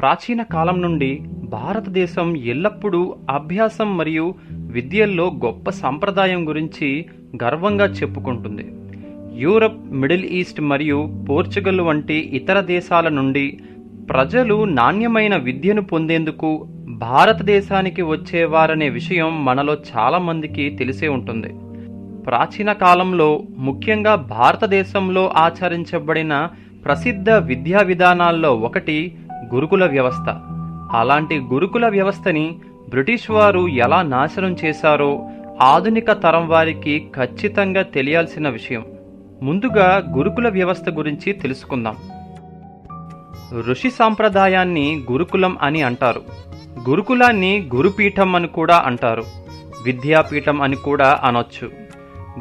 ప్రాచీన కాలం నుండి భారతదేశం ఎల్లప్పుడూ అభ్యాసం మరియు విద్యల్లో గొప్ప సంప్రదాయం గురించి గర్వంగా చెప్పుకుంటుంది. యూరప్ మిడిల్ ఈస్ట్ మరియు పోర్చుగల్ వంటి ఇతర దేశాల నుండి ప్రజలు నాణ్యమైన విద్యను పొందేందుకు భారతదేశానికి వచ్చేవారనే విషయం మనలో చాలామందికి తెలిసే ఉంటుంది. ప్రాచీన కాలంలో ముఖ్యంగా భారతదేశంలో ఆచరించబడిన ప్రసిద్ధ విద్యా విధానాల్లో ఒకటి గురుకుల వ్యవస్థ. అలాంటి గురుకుల వ్యవస్థని బ్రిటిష్ వారు ఎలా నాశనం చేశారో ఆధునిక తరం వారికి ఖచ్చితంగా తెలియాల్సిన విషయం. ముందుగా గురుకుల వ్యవస్థ గురించి తెలుసుకుందాం. ఋషి సాంప్రదాయాన్ని గురుకులం అని అంటారు. గురుకులాన్ని గురుపీఠం అని కూడా అంటారు. విద్యాపీఠం అని కూడా అనొచ్చు.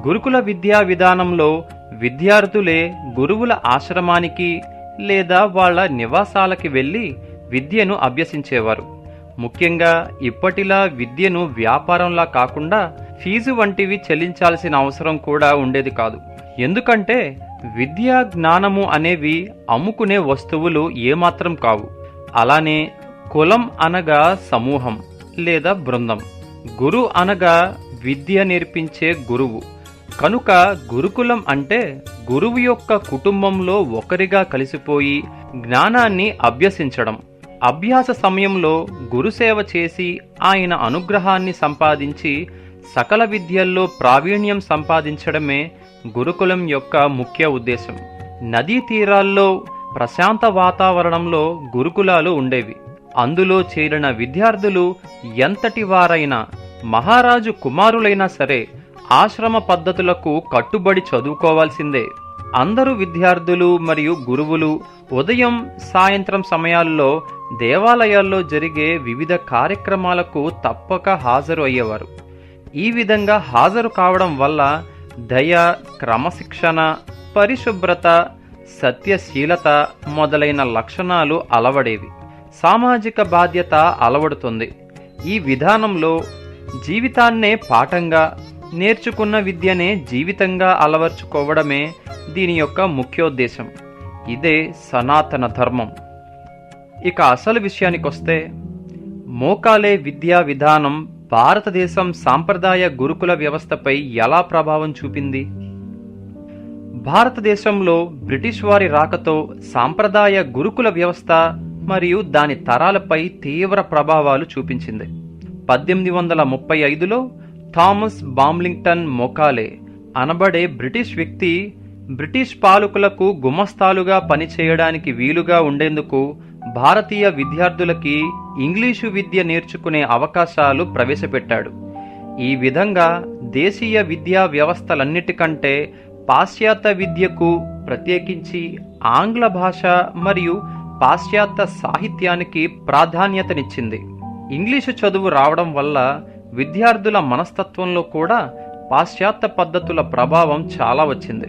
గురుకుల విద్యా విధానంలో విద్యార్థులే గురువుల ఆశ్రమానికి లేదా వాళ్ళ నివాసాలకి వెళ్ళి విద్యను అభ్యసించేవారు. ముఖ్యంగా ఇప్పటిలా విద్యను వ్యాపారంలా కాకుండా ఫీజు వంటివి చెల్లించాల్సిన అవసరం కూడా ఉండేది కాదు. ఎందుకంటే విద్యా జ్ఞానము అనేవి అమ్ముకునే వస్తువులు ఏమాత్రం కావు. అలానే కులం అనగా సమూహం లేదా బృందం. గురు అనగా విద్య నేర్పించే గురువు. కనుక గురుకులం అంటే గురువు యొక్క కుటుంబంలో ఒకరిగా కలిసిపోయి జ్ఞానాన్ని అభ్యసించడం. అభ్యాస సమయంలో గురుసేవ చేసి ఆయన అనుగ్రహాన్ని సంపాదించి సకల విద్యల్లో ప్రావీణ్యం సంపాదించడమే గురుకులం యొక్క ముఖ్య ఉద్దేశం. నదీ తీరాల్లో ప్రశాంత వాతావరణంలో గురుకులాలు ఉండేవి. అందులో చేరిన విద్యార్థులు ఎంతటి వారైనా మహారాజు కుమారులైనా సరే ఆశ్రమ పద్ధతులకు కట్టుబడి చదువుకోవాల్సిందే. అందరూ విద్యార్థులు మరియు గురువులు ఉదయం సాయంత్రం సమయాల్లో దేవాలయాల్లో జరిగే వివిధ కార్యక్రమాలకు తప్పక హాజరు అయ్యేవారు ఈ విధంగా హాజరు కావడం వల్ల దయ క్రమశిక్షణ పరిశుభ్రత సత్యశీలత మొదలైన లక్షణాలు అలవడేవి. సామాజిక బాధ్యత అలవడుతుంది. ఈ విధానంలో జీవితాన్నే పాఠంగా నేర్చుకున్న విద్యనే జీవితంగా అలవర్చుకోవడమే దీని యొక్క ముఖ్యోద్దేశం. ఇదే సనాతన ధర్మం. ఇక అసలు విషయానికొస్తే మోకాలే విద్యా విధానం భారతదేశం సాంప్రదాయ గురుకుల వ్యవస్థపై ఎలా ప్రభావం చూపింది? భారతదేశంలో బ్రిటిష్ వారి రాకతో సాంప్రదాయ గురుకుల వ్యవస్థ మరియు దాని తరాలపై తీవ్ర ప్రభావాలు చూపించింది. పద్దెనిమిది వందల ముప్పై ఐదులో థామస్ బామ్లింగ్టన్ మొకాలే. అనబడే బ్రిటిష్ వ్యక్తి బ్రిటిష్ పాలకులకు గుమస్తాలుగా పనిచేయడానికి వీలుగా ఉండేందుకు భారతీయ విద్యార్థులకి ఇంగ్లీషు విద్య నేర్చుకునే అవకాశాలు ప్రవేశపెట్టాడు. ఈ విధంగా దేశీయ విద్యా వ్యవస్థలన్నిటికంటే పాశ్చాత్య విద్యకు ప్రత్యేకించి ఆంగ్ల భాష మరియు పాశ్చాత్య సాహిత్యానికి ప్రాధాన్యతనిచ్చింది. ఇంగ్లీషు చదువు రావడం వల్ల విద్యార్థుల మనస్తత్వంలో కూడా పాశ్చాత్య పద్ధతుల ప్రభావం చాలా వచ్చింది.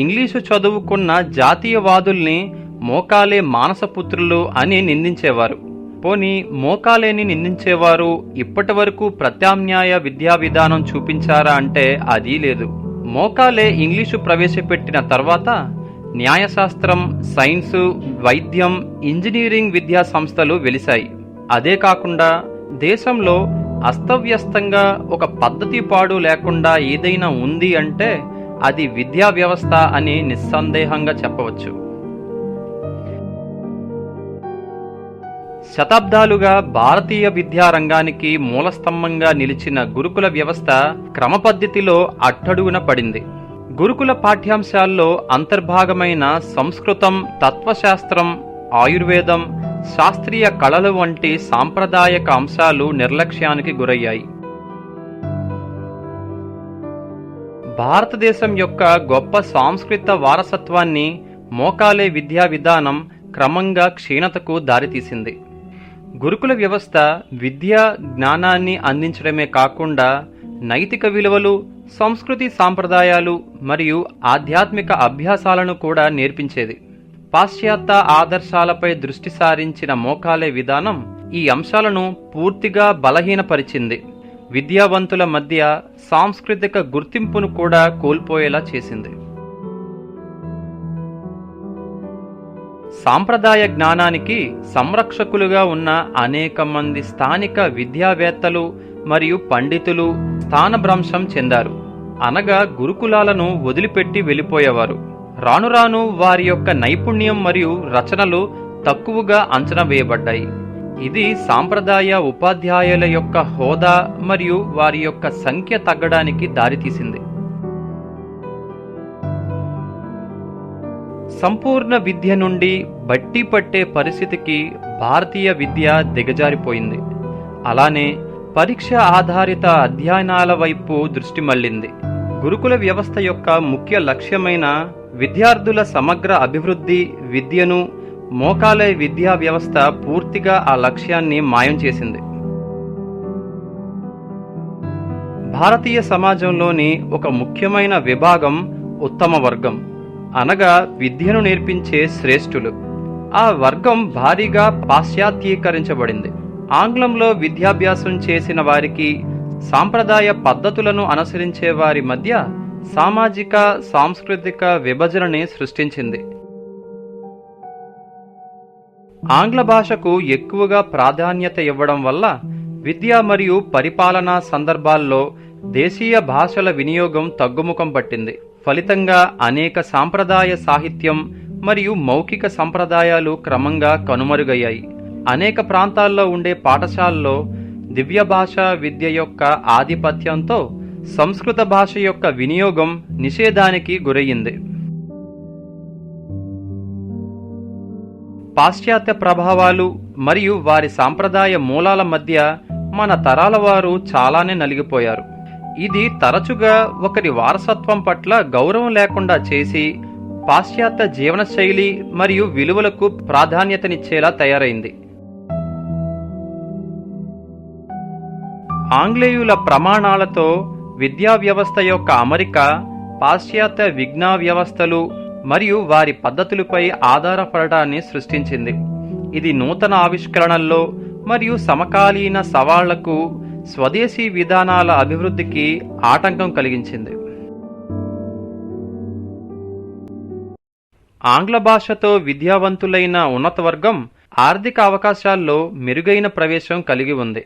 ఇంగ్లీషు చదువుకున్న జాతీయవాదుల్ని మోకాలే మానసపుత్రులు అని నిందించేవారు. పోని మోకాలేని నిందించేవారు ఇప్పటి వరకు ప్రత్యామ్నాయ విద్యా విధానం చూపించారా అంటే అది లేదు. మోకాలే ఇంగ్లీషు ప్రవేశపెట్టిన తర్వాత న్యాయశాస్త్రం సైన్సు వైద్యం ఇంజనీరింగ్ విద్యా సంస్థలు వెలిశాయి. అదే కాకుండా దేశంలో అస్తవ్యస్తంగా ఒక పద్ధతి పాడు లేకుండా ఏదైనా ఉంది అంటే అది విద్యా వ్యవస్థ అని నిస్సందేహంగా చెప్పవచ్చు. శతాబ్దాలుగా భారతీయ విద్యా రంగానికి మూలస్తంభంగా నిలిచిన గురుకుల వ్యవస్థ క్రమపద్ధతిలో అట్టడుగున పడింది. గురుకుల పాఠ్యాంశాల్లో అంతర్భాగమైన సంస్కృతం తత్వశాస్త్రం ఆయుర్వేదం శాస్త్రీయ కళలు వంటి సాంప్రదాయక అంశాలు నిర్లక్ష్యానికి గురయ్యాయి. భారతదేశం యొక్క గొప్ప సాంస్కృతిక వారసత్వాన్ని మోకాలే విద్యా విధానం క్రమంగా క్షీణతకు దారితీసింది. గురుకుల వ్యవస్థ విద్యా జ్ఞానాన్ని అందించడమే కాకుండా నైతిక విలువలు సంస్కృతి సాంప్రదాయాలు మరియు ఆధ్యాత్మిక అభ్యాసాలను కూడా నేర్పించేది. పాశ్చాత్య ఆదర్శాలపై దృష్టి సారించిన మోకాలే విధానం ఈ అంశాలను పూర్తిగా బలహీనపరిచింది. విద్యావంతుల మధ్య సాంస్కృతిక గుర్తింపును కూడా కోల్పోయేలా చేసింది. సాంప్రదాయ జ్ఞానానికి సంరక్షకులుగా ఉన్న అనేక మంది స్థానిక విద్యావేత్తలు మరియు పండితులు స్థానభ్రంశం చెందారు. అనగా గురుకులాలను వదిలిపెట్టి వెళ్ళిపోయేవారు. రాను రాను వారి యొక్క నైపుణ్యం మరియు రచనలు తక్కువగా అంచనా వేయబడ్డాయి. ఇది సాంప్రదాయ ఉపాధ్యాయుల యొక్క హోదా మరియు వారి యొక్క సంఖ్య తగ్గడానికి దారితీసింది. సంపూర్ణ విద్య నుండి బట్టి పట్టే పరిస్థితికి భారతీయ విద్య దిగజారిపోయింది. అలానే పరీక్ష ఆధారిత అధ్యయనాల వైపు దృష్టి మళ్ళింది. గురుకుల వ్యవస్థ యొక్క ముఖ్య లక్ష్యమైన విద్యార్థుల సమగ్ర అభివృద్ధి విద్యను మోకాలయ విద్యా వ్యవస్థ పూర్తిగా ఆ లక్ష్యాన్ని మాయం చేసింది. భారతీయ సమాజంలోని ఒక ముఖ్యమైన విభాగం ఉత్తమ వర్గం. అనగా విద్యను నేర్పించే శ్రేష్ఠులు. ఆ వర్గం భారీగా పాశ్చాత్యీకరించబడింది. ఆంగ్లంలో విద్యాభ్యాసం చేసిన వారికి సాంప్రదాయ పద్ధతులను అనుసరించే వారి మధ్య సామాజిక సాంస్కృతిక విభజనని సృష్టించింది. ఆంగ్ల భాషకు ఎక్కువగా ప్రాధాన్యత ఇవ్వడం వల్ల విద్య మరియు పరిపాలనా సందర్భాల్లో దేశీయ భాషల వినియోగం తగ్గుముఖం పట్టింది. ఫలితంగా అనేక సాంప్రదాయ సాహిత్యం మరియు మౌఖిక సంప్రదాయాలు క్రమంగా కనుమరుగయ్యాయి. అనేక ప్రాంతాల్లో ఉండే పాఠశాలలో దివ్య భాష విద్య యొక్క ఆధిపత్యంతో సంస్కృత భాష యొక్క వినియోగం నిషేధానికి గురయ్యింది పాశ్చాత్య ప్రభావాలు మరియు వారి సాంప్రదాయ మూలాల మధ్య మన తరాల వారు చాలానే నలిగిపోయారు. ఇది తరచుగా ఒకరి వారసత్వం పట్ల గౌరవం లేకుండా చేసి పాశ్చాత్య జీవనశైలి మరియు విలువలకు ప్రాధాన్యతనిచ్చేలా తయారైంది. ఆంగ్లేయుల ప్రమాణాలతో విద్యా వ్యవస్థ యొక్క అమరిక పాశ్చాత్య విజ్ఞా వ్యవస్థలు మరియు వారి పద్ధతులపై ఆధారపడటాన్ని సృష్టించింది. ఇది నూతన ఆవిష్కరణల్లో మరియు సమకాలీన సవాళ్ళకు స్వదేశీ విధానాల అభివృద్ధికి ఆటంకం కలిగించింది. ఆంగ్ల భాషతో విద్యావంతులైన ఉన్నత వర్గం ఆర్థిక అవకాశాల్లో మెరుగైన ప్రవేశం కలిగి ఉంది.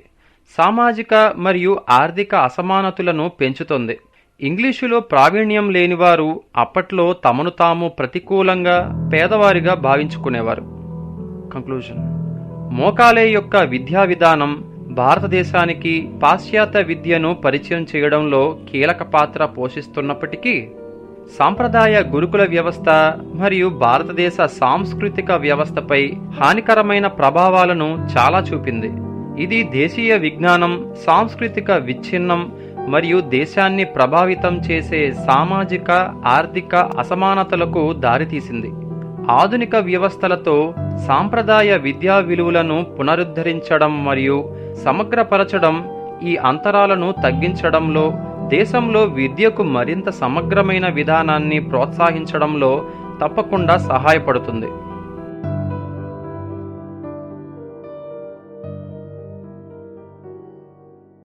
సామాజిక మరియు ఆర్థిక అసమానతలను పెంచుతుంది. ఇంగ్లీషులో ప్రావీణ్యం లేనివారు అప్పట్లో తమను తాము ప్రతికూలంగా పేదవారిగా భావించుకునేవారు. కంక్లూజన్ మోకాలే యొక్క విద్యా విధానం భారతదేశానికి పాశ్చాత్య విద్యను పరిచయం చేయడంలో కీలక పాత్ర పోషిస్తున్నప్పటికీ సాంప్రదాయ గురుకుల వ్యవస్థ మరియు భారతదేశ సాంస్కృతిక వ్యవస్థపై హానికరమైన ప్రభావాలను చాలా చూపింది. ఇది దేశీయ విజ్ఞానం సాంస్కృతిక విచ్ఛిన్నం మరియు దేశాన్ని ప్రభావితం చేసే సామాజిక ఆర్థిక అసమానతలకు దారితీసింది. ఆధునిక వ్యవస్థలతో సాంప్రదాయ విద్యా విలువలను పునరుద్ధరించడం మరియు సమగ్రపరచడం ఈ అంతరాలను తగ్గించడంలో దేశంలో విద్యకు మరింత సమగ్రమైన విధానాన్ని ప్రోత్సహించడంలో తప్పకుండా సహాయపడుతుంది.